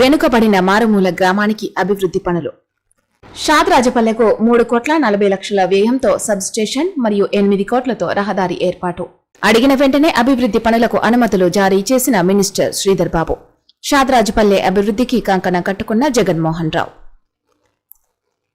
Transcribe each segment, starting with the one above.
వెనుకబడిన మారుమూల గ్రామానికి అభివృద్ధి పనులు. షాద్రాజపల్లెకు మూడు కోట్ల నలభై లక్షల వ్యయంతో సబ్ స్టేషన్ మరియు ఎనిమిది కోట్లతో రహదారి ఏర్పాటు. అడిగిన వెంటనే అభివృద్ధి పనులకు అనుమతులు జారీ చేసిన మినిస్టర్ శ్రీధర్ బాబు. షాద్రాజపల్లె అభివృద్ధికి కంకణం కట్టుకున్న జగన్మోహన్ రావు.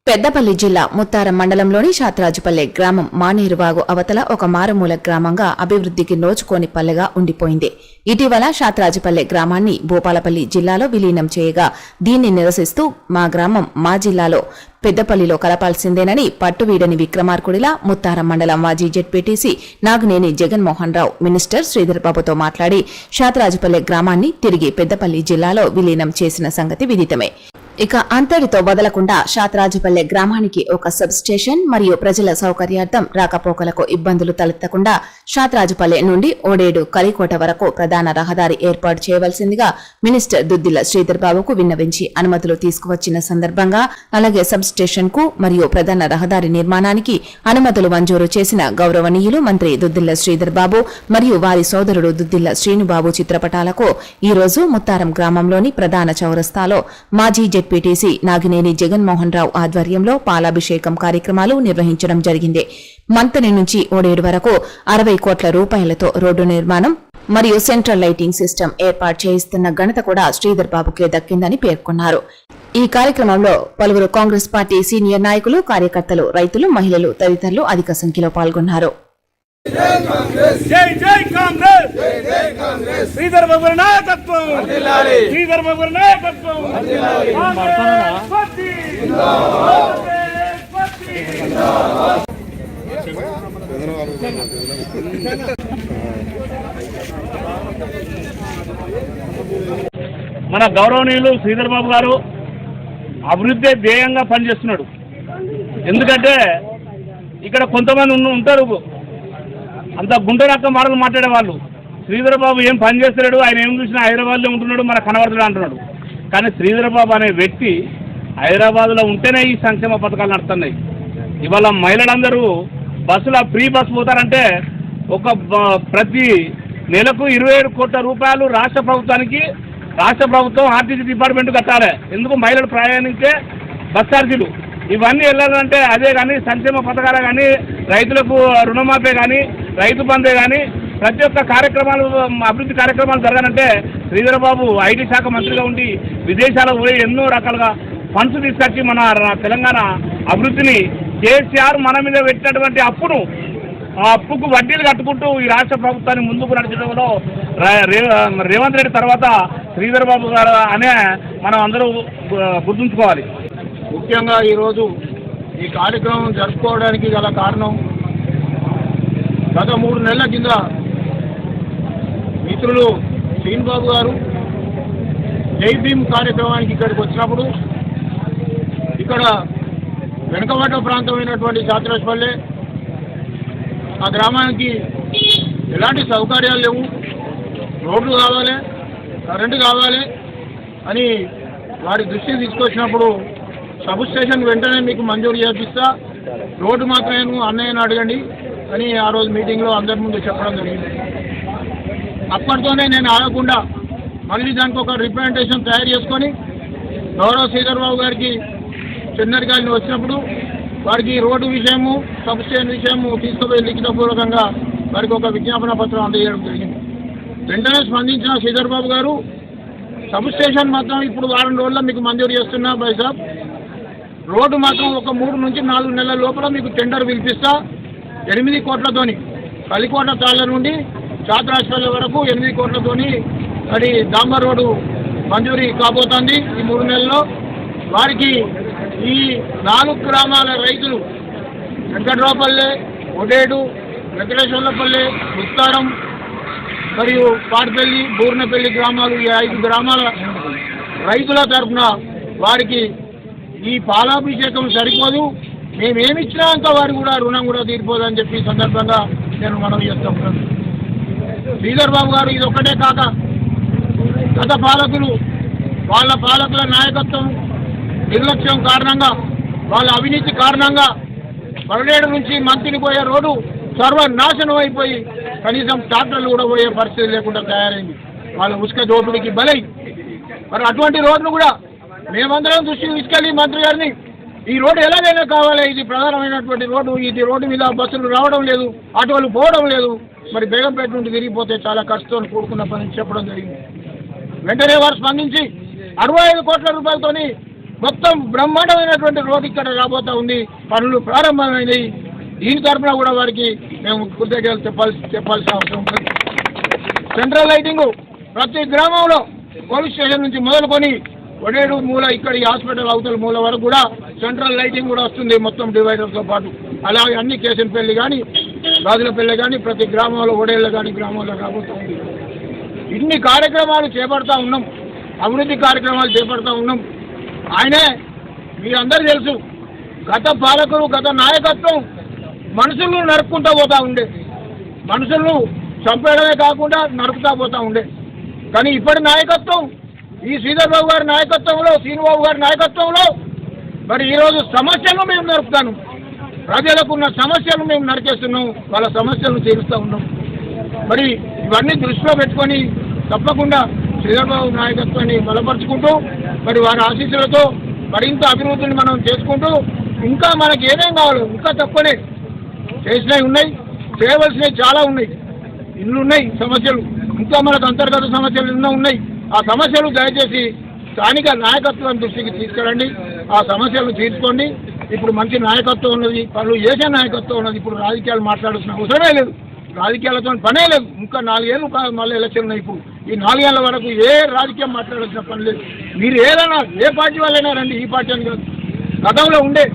పెద్దపల్లి జిల్లా ముత్తారం మండలంలోని శాతరాజుపల్లె గ్రామం మానేరువాగు అవతల ఒక మారుమూల గ్రామంగా అభివృద్ధికి నోచుకోని పల్లెగా ఉండిపోయింది. ఇటీవల శాతరాజుపల్లె గ్రామాన్ని భూపాలపల్లి జిల్లాలో విలీనం చేయగా దీన్ని నిరసిస్తూ మా గ్రామం మా జిల్లాలో పెద్దపల్లిలో కలపాల్సిందేనని పట్టువీడని విక్రమార్కుడిలా ముత్తారం మండలం మాజీ జెడ్పీటీసీ నాగునేని జగన్మోహన్ రావు మినిస్టర్ శ్రీధర్బాబుతో మాట్లాడి శాతరాజుపల్లె గ్రామాన్ని తిరిగి పెద్దపల్లి జిల్లాలో విలీనం చేసిన సంగతి విదితమే. ఇక అంతటితో వదలకుండా శాతరాజుపల్లె గ్రామానికి ఒక సబ్ స్టేషన్ మరియు ప్రజల సౌకర్యార్థం రాకపోకలకు ఇబ్బందులు తలెత్తకుండా శాతరాజుపల్లె నుండి ఓడేడు కలికోట వరకు ప్రధాన రహదారి ఏర్పాటు చేయవలసిందిగా మినిస్టర్ దుద్దిల శ్రీధర్ బాబుకు విన్నవించి అనుమతులు తీసుకువచ్చిన సందర్భంగా అలాగే సబ్ స్టేషన్కు మరియు ప్రధాన రహదారి నిర్మాణానికి అనుమతులు మంజూరు చేసిన గౌరవనీయులు మంత్రి దుద్దిల్ల శ్రీధర్ బాబు మరియు వారి సోదరుడు దుద్దిల్ల శ్రీనుబాబు చిత్రపటాలకు ఈ రోజు ముత్తారం గ్రామంలోని ప్రధాన చౌరస్తాలో మాజీ జెడ్పీటీసీ నాగినేని జగన్మోహన్ రావు ఆధ్వర్యంలో పాలాభిషేకం కార్యక్రమాలు నిర్వహించడం జరిగింది. మంతని నుంచి ఓడేడు వరకు అరవై కోట్ల రూపాయలతో రోడ్డు నిర్మాణం మరియు సెంట్రల్ లైటింగ్ సిస్టమ్ ఏర్పాటు చేయిస్తున్న ఘనత కూడా శ్రీధర్ బాబుకే దక్కిందని పేర్కొన్నారు. ఈ కార్యక్రమంలో పలువురు కాంగ్రెస్ పార్టీ సీనియర్ నాయకులు కార్యకర్తలు రైతులు మహిళలు తదితరులు అధిక సంఖ్యలో పాల్గొన్నారు. జై జై కాంగ్రెస్! శ్రీధర్ బాబు నాయకత్వం! శ్రీధర్ బాబు నాయకత్వం! మన గౌరవనీయులు శ్రీధర్ బాబు గారు అభివృద్ధి ధ్యేయంగా పనిచేస్తున్నాడు. ఎందుకంటే ఇక్కడ కొంతమంది ఉన్న- ఉంటారు అంత గుండె రక్క మాటలు మాట్లాడేవాళ్ళు శ్రీధరబాబు బాబు ఏం పని చేస్తున్నాడు ఆయన ఏం చూసినా హైదరాబాద్లో ఉంటున్నాడు మన కనబడుతున్నాడు అంటున్నాడు. కానీ శ్రీధరబాబు అనే వ్యక్తి హైదరాబాద్లో ఉంటేనే ఈ సంక్షేమ పథకాలు నడుస్తున్నాయి. ఇవాళ మహిళలందరూ బస్సులో ఫ్రీ బస్సు పోతారంటే ఒక ప్రతి నెలకు ఇరవై ఏడు కోట్ల రూపాయలు రాష్ట్ర ప్రభుత్వానికి రాష్ట్ర ప్రభుత్వం ఆర్టీసీ డిపార్ట్మెంట్ కట్టాలి. ఎందుకు మహిళలు ప్రయాణించే బస్ ఛార్జీలు? ఇవన్నీ వెళ్ళాలంటే అదే కానీ సంక్షేమ పథకాలు కానీ రైతులకు రుణమాఫీ కానీ రైతు బంధే కానీ ప్రతి ఒక్క కార్యక్రమాలు అభివృద్ధి కార్యక్రమాలు జరగాలంటే శ్రీధరబాబు ఐటీ శాఖ మంత్రిగా ఉండి విదేశాలకు పోయి ఎన్నో రకాలుగా ఫండ్స్ తీసుకొచ్చి మన తెలంగాణ అభివృద్ధిని కేసీఆర్ మన మీద పెట్టినటువంటి అప్పును ఆ అప్పుకు వడ్డీలు కట్టుకుంటూ ఈ రాష్ట్ర ప్రభుత్వాన్ని ముందుకు నడిచడంలో రేవంత్ రెడ్డి తర్వాత శ్రీధర్ బాబు గారు అనే మనం అందరూ గుర్తుంచుకోవాలి. ముఖ్యంగా ఈరోజు ఈ కార్యక్రమం జరుపుకోవడానికి గల కారణం గత మూడు నెలల కింద మిత్రులు శ్రీనిబాబు గారు జై భీమ్ కార్యక్రమానికి ఇక్కడికి వచ్చినప్పుడు ఇక్కడ వెనుకబడ్డ ప్రాంతమైనటువంటి జాతరపల్లె ఆ గ్రామానికి ఎలాంటి సౌకర్యాలు లేవు. రోడ్లు కావాలి కరెంటు కావాలి అని వారి దృష్టికి తీసుకొచ్చినప్పుడు సబ్ స్టేషన్ వెంటనే మీకు మంజూరు చేపిస్తా. రోడ్డు మాత్రమే అన్నయ్యని అడగండి. అని ఆ రోజు మీటింగ్లో అందరి ముందు చెప్పడం జరిగింది. అప్పటితోనే నేను ఆగకుండా మళ్ళీ దానికి ఒక రిప్రజెంటేషన్ తయారు చేసుకొని గౌరవ శ్రీధర్బాబు గారికి చెన్నర్ గారిని వచ్చినప్పుడు వారికి రోడ్డు విషయము సబ్ స్టేషన్ విషయము తీసుకుపోయి లిఖితపూర్వకంగా వారికి ఒక విజ్ఞాపన పత్రం అందజేయడం జరిగింది. వెంటనే స్పందించిన శ్రీధర్బాబు గారు సబ్ స్టేషన్ మాత్రం ఇప్పుడు వారం రోజుల్లో మీకు మంజూరు చేస్తున్నా బైసాబ్ రోడ్డు మాత్రం ఒక మూడు నుంచి నాలుగు నెలల లోపల మీకు టెండర్ పిలిపిస్తా ఎనిమిది కోట్లతోని కలికోట తాళ్ళ నుండి చాత్రాస్పల్లి వరకు ఎనిమిది కోట్లతోని అది డాంబర్ రోడ్డు మంజూరీ కాబోతోంది ఈ మూడు నెలల్లో. వారికి ఈ నాలుగు గ్రామాల రైతులు వెంకట్రావుపల్లె ఒడేడు వెంకటేశ్వర్లపల్లె ముత్తారం మరియు పాడపల్లి బూర్నపల్లి గ్రామాలు ఈ ఐదు గ్రామాల రైతుల తరఫున వారికి ఈ పాలాభిషేకం సరిపోదు. మేమేమిచ్చినా ఇంకా వారు కూడా రుణం కూడా తీరిపోదని చెప్పి ఈ సందర్భంగా నేను మనం చేస్తాం. శ్రీధర్ బాబు గారు ఇది ఒక్కటే కాక గత పాలకులు వాళ్ళ పాలకుల నాయకత్వం నిర్లక్ష్యం కారణంగా వాళ్ళ అవినీతి కారణంగా పరడేడు నుంచి మంత్రిని పోయే రోడ్డు సర్వనాశనం అయిపోయి కనీసం ట్రాక్టర్లు కూడా పోయే పరిస్థితి లేకుండా తయారైంది. వాళ్ళ ఉసుక దోపిడీకి బలై. మరి అటువంటి రోడ్ను కూడా మేమందరం దృష్టికి తీసుకెళ్ళి మంత్రి గారిని ఈ రోడ్డు ఎలాగైనా కావాలి. ఇది ప్రధానమైనటువంటి రోడ్డు. ఇది రోడ్డు మీద బస్సులు రావడం లేదు ఆటోలు పోవడం లేదు. మరి బేగంపేట నుండి తిరిగిపోతే చాలా ఖర్చుతో కూడుకున్న పని చెప్పడం జరిగింది. వెంటనే వారు స్పందించి అరవై ఐదు కోట్ల రూపాయలతోని మొత్తం బ్రహ్మాండమైనటువంటి రోడ్డు ఇక్కడ రాబోతా ఉంది. పనులు ప్రారంభమైనవి దీని తరఫున కూడా వారికి మేము కృతజ్ఞతలు చెప్పాల్సి చెప్పాల్సిన అవసరం ఉంది. సెంట్రల్ లైటింగ్ ప్రతి గ్రామంలో పోలీస్ స్టేషన్ నుంచి మొదలుకొని వడేడు మూల ఇక్కడ ఈ హాస్పిటల్ అవతల మూల వరకు కూడా సెంట్రల్ లైటింగ్ కూడా వస్తుంది మొత్తం డివైడర్తో పాటు. అలాగే అన్ని కేసన్పల్లి కానీ రాజులపల్లి కానీ ప్రతి గ్రామంలో ఒడేళ్ళు కానీ గ్రామంలో రాబోతుంది ఇన్ని కార్యక్రమాలు చేపడతా ఉన్నాం. అభివృద్ధి కార్యక్రమాలు చేపడతా ఉన్నాం. ఆయనే మీరందరూ తెలుసు గత పాలకులు గత నాయకత్వం మనుషులను నరుక్కుంటా పోతా ఉండే. మనుషులను చంపేయడమే కాకుండా నరుకుతా పోతా ఉండే. కానీ ఇప్పటి నాయకత్వం ఈ శ్రీధర్ బాబు గారి నాయకత్వంలో శ్రీనుబాబు గారి నాయకత్వంలో మరి ఈరోజు సమస్యలను మేము నడుపుతాను. ప్రజలకు ఉన్న సమస్యలు మేము నరికేస్తున్నాం వాళ్ళ సమస్యలను తీరుస్తూ ఉన్నాం. మరి ఇవన్నీ దృష్టిలో పెట్టుకొని తప్పకుండా చంద్రబాబు నాయకత్వాన్ని బలపరుచుకుంటూ మరి వారి ఆశీస్సులతో మరింత అభివృద్ధిని మనం చేసుకుంటూ ఇంకా మనకి ఏమేం కావాలో ఇంకా తక్కువనే చేసినవి ఉన్నాయి చేయవలసినవి చాలా ఉన్నాయి. ఇల్లు ఉన్నాయి సమస్యలు. ఇంకా మనకు అంతర్గత సమస్యలు ఎన్నో ఉన్నాయి. ఆ సమస్యలు దయచేసి స్థానిక నాయకత్వం దృష్టికి తీసుకురండి ఆ సమస్యలను తీర్చుకోండి. ఇప్పుడు మంచి నాయకత్వం ఉన్నది పనులు చేసే నాయకత్వం ఉన్నది ఇప్పుడు రాజకీయాలు మాట్లాడాల్సిన అవసరమే లేదు. రాజకీయాలతో పనే లేదు. ఇంకా నాలుగేళ్ళు మళ్ళీ ఎలక్షన్ ఉన్నాయి ఇప్పుడు. ఈ నాలుగేళ్ళ వరకు ఏ రాజకీయం మాట్లాడాల్సిన పని లేదు. మీరు ఏదైనా ఏ పార్టీ వాళ్ళైనా రండి ఈ పార్టీ అని కాదు. గతంలో ఉండే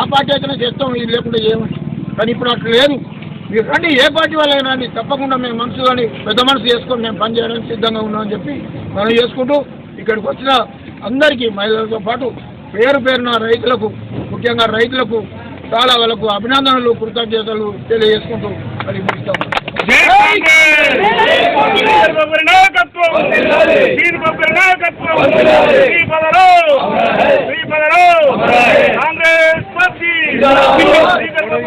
ఆ పార్టీ అయితేనే చేస్తాం ఇది లేకుండా ఏమని కానీ ఇప్పుడు అట్లా లేదు. మీరు రండి ఏ పార్టీ వాళ్ళైనా రండి. తప్పకుండా మేము మనసు కానీ పెద్ద మనసు చేసుకొని మేము పనిచేయడానికి సిద్ధంగా ఉన్నామని చెప్పి మనం చేసుకుంటూ ఇక్కడికి వచ్చిన అందరికీ మహిళలతో పాటు పేరు పేరున రైతులకు ముఖ్యంగా రైతులకు చాలా వాళ్ళకు అభినందనలు కృతజ్ఞతలు తెలియజేసుకుంటూ మరి ముగిస్తాం